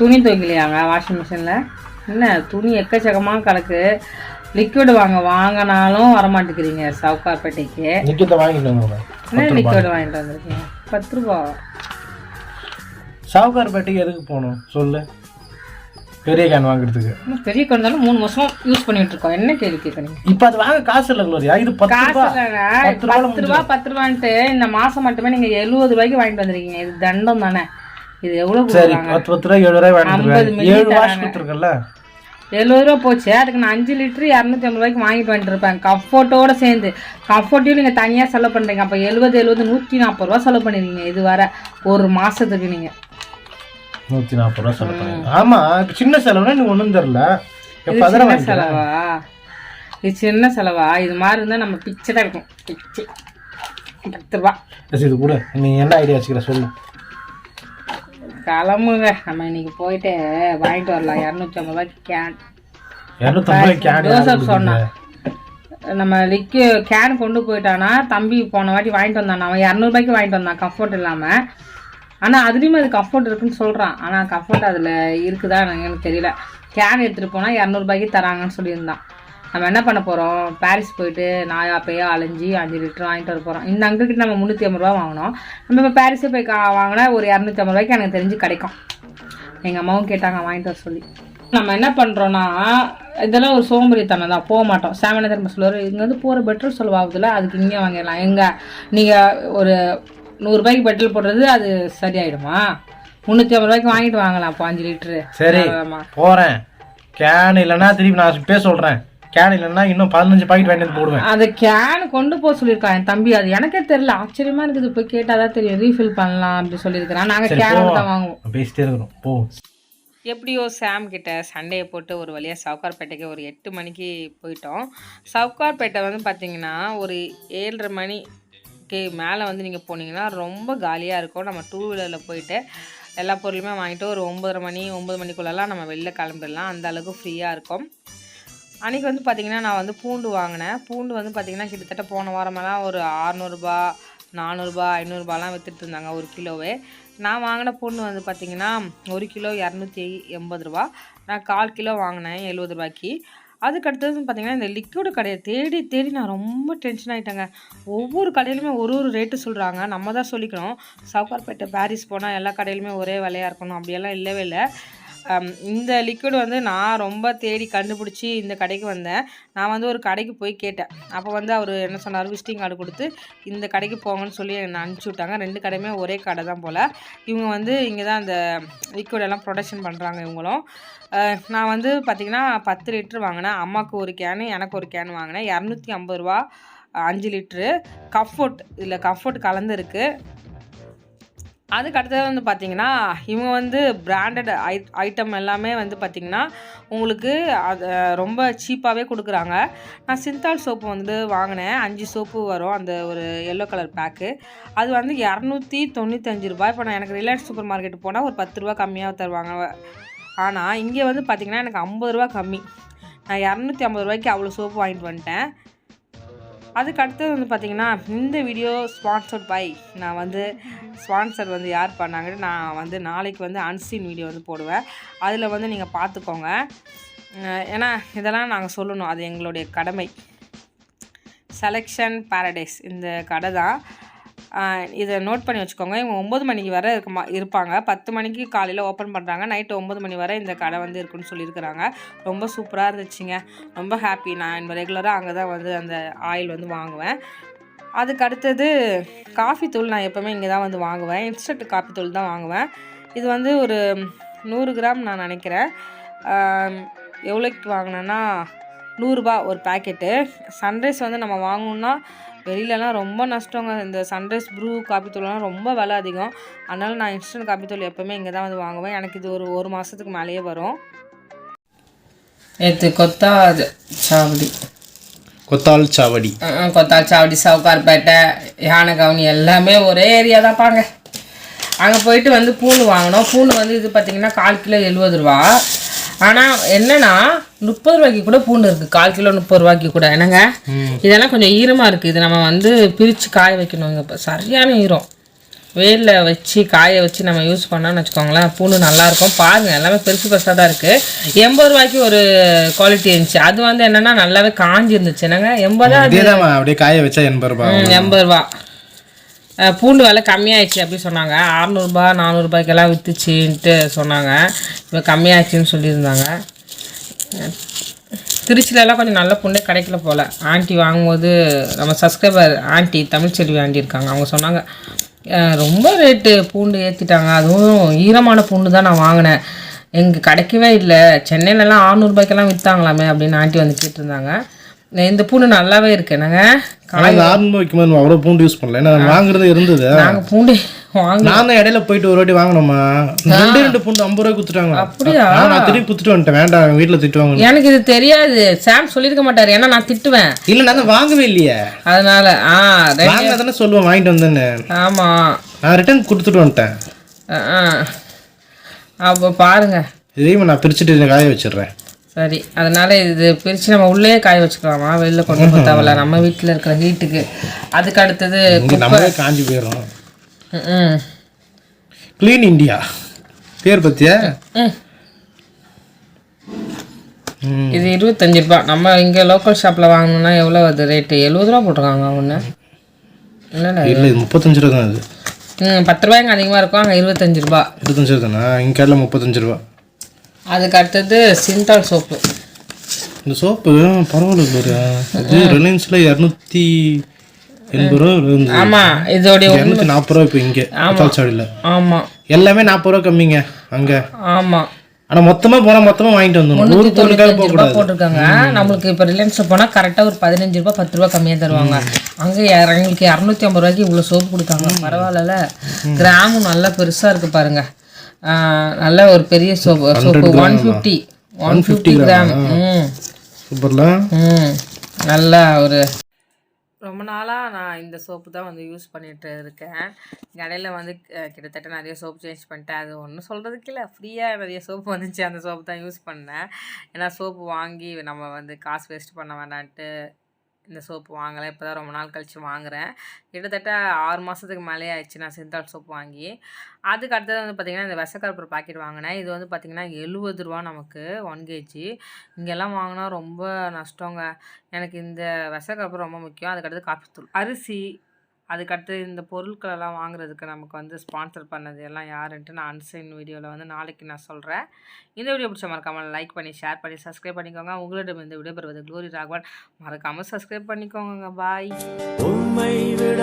துணி துவைக்கலையாங்க வாஷிங் மிஷினில் என்ன துணி எக்கச்சக்கமாக கிடக்கு லிக்விட் வாங்க வாங்கினாலும் வரமாட்டேங்கிறீங்க சவுக்கார்பேட்டைக்கு என்ன லிக்விட் வாங்கிட்டு வந்திருக்கீங்க? பத்து ரூபா. சாவுகார்பேட்டைக்கு எதுக்கு போகணும்? சொல்லு. பெரிய கேன் வாங்குறதுக்கு. பெரிய குழந்தாலும் மூணு வருஷம் யூஸ் பண்ணிட்டு இருக்கோம். என்ன கேள்வி கேட்குறீங்க? இப்போ அது வாங்க காசு இல்லை குளோரியா? இது காசு இல்லைங்க. பத்து ரூபா பத்து ரூபான்ட்டு இந்த மாசம் மட்டுமே நீங்க எழுபது ரூபாய்க்கு வாங்கிட்டு வந்திருக்கீங்க. இது தண்டம் தானே. இது எவ்வளவு சரி பத்து பத்து ரூபாய் ஏழு ரூபாய் வாங்கிட்டு ஏழு வாஷ். கொடுத்துருக்கல எழுபது ரூபா போச்சு. அதுக்கு நான் அஞ்சு லிட்டரு இரநூத்தி ஐம்பது ரூபாய்க்கு வாங்கிட்டு வந்துட்டு இருப்பேன். கம்ஃபர்ட்டோட சேர்ந்து. கம்ஃபர்ட்டையும் நீங்கள் தனியாக செலவு பண்ணுறீங்க அப்போ எழுபது எழுபது நூற்றி நாற்பது ரூபா செலவு பண்ணிருக்கீங்க இது வர ஒரு மாசத்துக்கு நீங்கள் நூற்றி நாற்பது ரூபா செலவு பண்ணுங்க ஆமா இப்ப சின்ன செலவுனா நீ ஒன்றும் தெரில சின்ன செலவா? இது சின்ன செலவா? இது மாதிரி இருந்தால் நம்ம பிச்சை தான் இருக்கும் பிச்சை. பத்து ரூபா. இது கூட. நீ என்ன ஐடியா வச்சுக்கிற? சொல்லு. கிளம்புங்க. நம்ம இன்னைக்கு போயிட்டு வாங்கிட்டு வரலாம். இரநூத்தி ஐம்பது ரூபாய்க்கு கேன் ஜோசப் சொன்னான் நம்ம லிக்கு கேன் கொண்டு போயிட்டானா தம்பி போன வாட்டி வாங்கிட்டு வந்தான். அவன் இரநூறுபாய்க்கு வாங்கிட்டு வந்தான் கம்ஃபர்ட் இல்லாமல் ஆனால் அதுலேயுமே அது கம்ஃபர்ட் இருக்குன்னு சொல்கிறான் ஆனால் கம்ஃபர்ட் அதில் இருக்குதா எனக்கு தெரியல. கேன் எடுத்துகிட்டு போனால் இரநூறுபாய்க்கு தராங்கன்னு சொல்லியிருந்தான். நம்ம என்ன பண்ண போகிறோம் பாரிஸ் போயிட்டு நாயா பேயா அலைஞ்சி அஞ்சு லிட்டர் வாங்கிட்டு வர போகிறோம் இந்த அங்கிள்கிட்ட நம்ம முந்நூற்றி ஐம்பது ரூபா வாங்கினோம். நம்ம இப்போ பாரிஸே போய் கா வாங்கினா ஒரு இரநூத்தி ஐம்பது ரூபாய்க்கு எனக்கு தெரிஞ்சு கிடைக்கும். எங்கள் அம்மாவும் கேட்டாங்க வாங்கிட்டு வர சொல்லி. நம்ம என்ன பண்ணுறோன்னா இதெல்லாம் ஒரு சோம்பேறித்தனம் தான். போக மாட்டோம். சேமன திரும்ப சொல்லுவார்? இங்கே வந்து போகிற பெட்ரோல் செலவாகுதுல அதுக்கு இங்கே வாங்கிடலாம். எங்கே? நீங்கள் ஒரு நூறுரூபாய்க்கு பெட்ரோல் போடுறது அது சரியாயிடுமா? முந்நூற்றி ஐம்பது ரூபாய்க்கு வாங்கிட்டு வாங்கலாம் இப்போ அஞ்சு லிட்ரு சரி போறேன். கேன் இல்லைன்னா திருப்பி நான் பேச சொல்றேன். கேன் இல்லைன்னா இன்னும் பதினஞ்சு பாக்கெட் வாங்கிட்டு போடுவேன். அது கேன் கொண்டு போக சொல்லியிருக்கான் என் தம்பி அது எனக்கே தெரியல. ஆச்சரியமா இருக்குது. போய் கேட்டால் தான் தெரியும். ரீஃபில் பண்ணலாம் அப்படி சொல்லியிருக்கிறான். நாங்கள் கேன். தான் வாங்குவோம். பேசிட்டே இருக்கிறோம் போ. எப்படியோ சாம் கிட்ட சண்டையை போட்டு ஒரு வழியாக சவுகார்பேட்டைக்கு ஒரு எட்டு மணிக்கு போயிட்டோம். சவுகார்பேட்டை வந்து பார்த்தீங்கன்னா ஒரு ஏழரை மணிக்கு மேலே வந்து நீங்கள் போனீங்கன்னா ரொம்ப காலியாக இருக்கும். நம்ம டூ வீலரில் போயிட்டு எல்லா பொருளுமே வாங்கிட்டு ஒரு ஒம்பதரை மணி ஒம்பது மணிக்குள்ளெல்லாம் நம்ம வெளில கிளம்பிடலாம். அந்த அளவுக்கு ஃப்ரீயாக இருக்கும். அன்றைக்கி வந்து பார்த்திங்கன்னா நான் வந்து பூண்டு வாங்கினேன். பூண்டு வந்து பார்த்திங்கன்னா கிட்டத்தட்ட போன வாரமெல்லாம் ஒரு அறநூறுபா நானூறுரூபா ஐநூறுரூபாலாம் விற்றுட்டு இருந்தாங்க ஒரு கிலோவே. நான் வாங்கின பூண்டு வந்து பார்த்திங்கன்னா ஒரு கிலோ இரநூத்தி எண்பது ரூபா. நான் கால் கிலோ வாங்கினேன் எழுபது ரூபாய்க்கு. அதுக்கடுத்தது பார்த்திங்கன்னா இந்த லிக்விடு கடையை தேடி தேடி நான் ரொம்ப டென்ஷன் ஆகிட்டேங்க ஒவ்வொரு கடையிலுமே ஒரு ஒரு ரேட்டு சொல்கிறாங்க நம்ம தான் சொல்லிக்கணும். சவுகார்பேட்டை பாரிஸ் போனால் எல்லா கடையிலுமே ஒரே விலையாக இருக்கணும். அப்படியெல்லாம் இல்லவே இல்லை. இந்த லிக்விட் வந்து நான் ரொம்ப தேடி கண்டுபிடிச்சி இந்த கடைக்கு வந்தேன். நான் வந்து ஒரு கடைக்கு போய் கேட்டேன். அப்போ வந்து அவர் என்ன சொன்னார்? விசிட்டிங் கார்டு கொடுத்து இந்த கடைக்கு போங்கன்னு சொல்லி என்னை அனுப்பிச்சி விட்டாங்க. ரெண்டு கடையுமே ஒரே கடை தான் போல். இவங்க வந்து இங்கே தான் அந்த லிக்விட் எல்லாம் ப்ரொடக்ஷன் பண்ணுறாங்க இவங்களும். நான் வந்து பார்த்திங்கன்னா பத்து லிட்ரு வாங்கினேன். அம்மாவுக்கு ஒரு கேனு எனக்கு ஒரு கேன் வாங்கினேன். இரநூத்தி ஐம்பது ரூபா அஞ்சு லிட்ரு கஃபோர்ட் இதில் கஃபோர்ட் கலந்துருக்கு அதுக்கு அடுத்தது வந்து பார்த்தீங்கன்னா இவங்க வந்து பிராண்டட் ஐ ஐட்டம் எல்லாமே வந்து பார்த்திங்கன்னா உங்களுக்கு அது ரொம்ப சீப்பாகவே கொடுக்குறாங்க. நான் சிந்தால் சோப்பு வந்து வாங்கினேன். அஞ்சு சோப்பு வரும். அந்த ஒரு எல்லோ கலர் பேக்கு அது வந்து இரநூத்தி தொண்ணூத்தஞ்சு ரூபாய். இப்போ நான் எனக்கு ரிலையன்ஸ் சூப்பர் மார்க்கெட் போனால் ஒரு பத்து ரூபா கம்மியாக தருவாங்க. ஆனால் இங்கே வந்து பார்த்திங்கன்னா எனக்கு ஐம்பது ரூபா கம்மி. நான் இரநூத்தி ஐம்பது ரூபாய்க்கு அவ்வளோ சோப்பு வாங்கிட்டு வந்துட்டேன். அதுக்கு அடுத்தது வந்து பார்த்திங்கன்னா இந்த வீடியோ ஸ்பான்சர்ட் பை நான் வந்து ஸ்பான்சர் வந்து யார் பண்ணாங்கன்னு நான் வந்து நாளைக்கு வந்து அன்சீன் வீடியோ வந்து போடுவேன். அதில் வந்து நீங்கள் பார்த்துக்கோங்க ஏன்னா இதெல்லாம் நாங்கள் சொல்லணும். அது எங்களுடைய கடமை. செலெக்ஷன் பேரடைஸ் இந்த கடை தான் இதை நோட் பண்ணி வச்சுக்கோங்க. இவங்க ஒம்பது மணிக்கு வரை இருக்குமா இருப்பாங்க. பத்து மணிக்கு காலையில் ஓப்பன் பண்ணுறாங்க நைட்டு ஒம்பது மணி வரை இந்த கடை வந்து இருக்குன்னு சொல்லியிருக்கிறாங்க. ரொம்ப சூப்பராக இருந்துச்சுங்க. ரொம்ப ஹாப்பி நான் ரெகுலராக அங்கே தான் வந்து அந்த ஆயில் வந்து வாங்குவேன். அதுக்கு அடுத்தது காஃபி தூள் நான் எப்போவுமே இங்கே தான் வந்து வாங்குவேன். இன்ஸ்டன்ட் காஃபி தூள் தான் வாங்குவேன். இது வந்து ஒரு நூறு கிராம் நான் நினைக்கிறேன். எவ்வளோக்கு வாங்கினேன்னா நூறுரூபா ஒரு பேக்கெட்டு சன்ரைஸ் வந்து நம்ம வாங்கணுன்னா வெளியிலலாம் ரொம்ப நஷ்டங்க. இந்த சன்ரைஸ் ப்ரூ காப்பி தூள்லாம் ரொம்ப விலை அதிகம். அதனால் நான் இன்ஸ்டன்ட் காப்பி தூள் எப்போவுமே இங்கே தான் வந்து வாங்குவேன். எனக்கு இது ஒரு ஒரு மாதத்துக்கு மேலேயே வரும். நேற்று கொத்தா சாவடி. கொத்தால் சாவடி. கொத்தா சாவடி சவுகார்பேட்டை யானை கவுனி எல்லாமே ஒரே ஏரியா தான் பாங்க அங்கே போயிட்டு வந்து பூண்டு வாங்கினோம் பூண்டு வந்து இது பார்த்தீங்கன்னா கால் கிலோ எழுபது ரூபா. ஆனால் என்னன்னா முப்பது ரூபாய்க்கு கூட பூண்டு இருக்குது கால் கிலோ முப்பது ரூபாய்க்கு கூட. என்னங்க? இதெல்லாம் கொஞ்சம் ஈரமாக இருக்குது இது நம்ம வந்து பிரித்து காய வைக்கணும். இங்கே இப்போ சரியான ஈரம். வெயிலில் வச்சு காய வச்சு நம்ம யூஸ் பண்ணோம்னு வச்சுக்கோங்களேன் பூண்டு நல்லாயிருக்கும் பாருங்கள் எல்லாமே பெருசு பெருசாக தான் இருக்குது எண்பது ரூபாய்க்கு ஒரு குவாலிட்டி இருந்துச்சு. அது வந்து என்னென்னா நல்லாவே காஞ்சி இருந்துச்சு என்னங்க? எண்பதா அப்படியே காய வச்சா எண்பது ரூபாய் எண்பது ரூபா. பூண்டு விலை கம்மியாயிடுச்சு அப்படி சொன்னாங்க. அறநூறுபா நானூறுபாய்க்கெல்லாம் விற்றுச்சின்ட்டு சொன்னாங்க. இப்போ கம்மியாகிடுச்சின்னு சொல்லியிருந்தாங்க. திருச்சியிலலாம் கொஞ்சம் நல்ல பூண்டே கிடைக்கல போல். ஆண்டி வாங்கும்போது நம்ம சப்ஸ்கிரைபர் ஆண்டி தமிழ்ச்செல்வி ஆண்டி இருக்காங்க. அவங்க சொன்னாங்க ரொம்ப ரேட்டு பூண்டு ஏற்றிட்டாங்க அதுவும் ஈரமான பூண்டு தான் நான் வாங்கினேன். எங்கள் கிடைக்கவே இல்லை. சென்னையிலலாம் ஆறுநூறுபாய்க்கெல்லாம் விற்றாங்களாமே அப்படின்னு ஆண்டி வந்து கேட்டிருந்தாங்க. இந்த பூண்டு நல்லாவே இருக்கு. என்னங்க? ஆரம்பம் வைக்கும்போது நம்ம அவ்வளோ பூண்டு யூஸ் பண்ணல. ஏன்னா வாங்குறது இருந்தது. நாங்கள் பூண்டு வாங்க நானும் இடையில போயிட்டு ஒரு வாட்டி வாங்கினோமா ரெண்டு ரெண்டு பூண்டு ஐம்பது ரூபாய் குத்துட்டாங்க அப்படியா? நான் திருப்பி குத்துட்டு வந்துட்டேன். வேண்டாம் வீட்டில் திட்டுவாங்க எனக்கு இது தெரியாது. சாம் சொல்லியிருக்க மாட்டாரு. ஏன்னா நான் திட்டுவேன். இல்லை நான் வாங்கவே இல்லையே. அதனால ஆ தானே சொல்லுவேன். வாங்கிட்டு வந்தேன்னு. ஆமா. நான் ரிட்டர்ன் கொடுத்துட்டு வந்துட்டேன். ஆ. அப்போ பாருங்க. இதையும் நான் பிரிச்சுட்டு காய வச்சிடுறேன். சரி அதனால இது பிரித்து நம்ம உள்ளே காய வச்சுக்கலாமா? வெளில கொண்டு போக தேவையில்ல நம்ம வீட்டில் இருக்கிற ஹீட்டுக்கு அதுக்கு அடுத்தது நம்மளே காஞ்சி போயிடும் ம், க்ளீன் இந்தியா பேர் பத்தியா? ம். ம். இது இருபத்தஞ்சு ரூபா. நம்ம இங்கே லோக்கல் ஷாப்பில் வாங்கணும்னா எவ்வளோ அது ரேட்டு எழுபது ரூபா போட்டிருக்காங்க ஒன்று இல்லை இது முப்பத்தஞ்சு ரூபா தான் அது. ம் பத்து ரூபாய்க்கு அதிகமாக இருக்கும் அங்கே இருபத்தஞ்சு ரூபா. இருபத்தஞ்சு ரூபா தானே இங்கே முப்பத்தஞ்சு ரூபா. அதுக்கு அடுத்தது சிந்தால் சோப்பு. இந்த சோப்பு பரவாயில்ல பாரு இது ரிலையன்ஸில் இரநூத்தி எண்பது ரூபா ஆமாம் இதோடைய இரநூத்தி நாற்பது ரூபா இப்போ இங்கே சாடியில். ஆமாம் எல்லாமே நாற்பது ரூபா கம்மிங்க அங்கே. ஆமாம் ஆனால் மொத்தமாக போனால் மொத்தமாக வாங்கிட்டு வந்துடணும். நூறு பொருளுக்காக ரூபாய் போட்டிருக்காங்க. நம்மளுக்கு இப்போ ரிலையன்ஸில் போனால் கரெக்டாக ஒரு பதினஞ்சு ரூபாய் பத்து ரூபா கம்மியாக தருவாங்க. அங்கே எங்களுக்கு இரநூத்தி ஐம்பது ரூபாய்க்கு இவ்வளோ சோப்பு கொடுத்தாங்க. பரவாயில்லல. கிராமும் நல்லா பெருசாக இருக்குது பாருங்க. ஆ, நல்ல ஒரு பெரிய soap soap. One fifty one fifty gram ம். சூப்பர்ல. ம். நல்லா ஒரு ரொம்ப நாளாக நான் இந்த சோப்பு தான் வந்து யூஸ் பண்ணிட்டு இருக்கேன். கடையில் வந்து கிட்டத்தட்ட நிறைய சோப்பு சேஞ்ச் பண்ணிட்டேன். அது ஒன்றும் சொல்கிறதுக்கு இல்லை. ஃப்ரீயாக நிறைய சோப்பு வந்துச்சு. அந்த சோப்பு தான் யூஸ் பண்ணேன். ஏன்னா சோப்பு வாங்கி நம்ம வந்து காசு வேஸ்ட் பண்ண வேண்டான்ட்டு இந்த சோப்பு வாங்கலை. இப்போ தான் ரொம்ப நாள் கழித்து வாங்குறேன். கிட்டத்தட்ட ஆறு மாதத்துக்கு மேலே ஆயிடுச்சு நான் சிந்தால் சோப்பு வாங்கி. அதுக்கு அடுத்தது வந்து பார்த்திங்கன்னா இந்த விசக்கருப்பூர் பாக்கெட் வாங்கினேன். இது வந்து பார்த்திங்கன்னா எழுபது ரூபா நமக்கு ஒன் கேஜி இங்கெல்லாம் வாங்கினா ரொம்ப நஷ்டங்க. எனக்கு இந்த விசக்கருப்பு ரொம்ப முக்கியம். அதுக்கடுத்து காஃபி தூள். அரிசி. அதுக்கடுத்து இந்த பொருட்களெல்லாம் வாங்குறதுக்கு நமக்கு வந்து ஸ்பான்சர் பண்ணது எல்லாம் யாருன்ட்டு நான் அன்சைன் வீடியோவில் வந்து நாளைக்கு நான் சொல்கிறேன் இந்த வீடியோ பிடிச்ச மறக்காமல் லைக் பண்ணி ஷேர் பண்ணி சப்ஸ்கிரைப் பண்ணிக்கோங்க. உங்களிடம் இந்த விடைபெறுவது க்ளோரி ராகவன். மறக்காமல் சப்ஸ்கிரைப் பண்ணிக்கோங்க பாய் உண்மை விட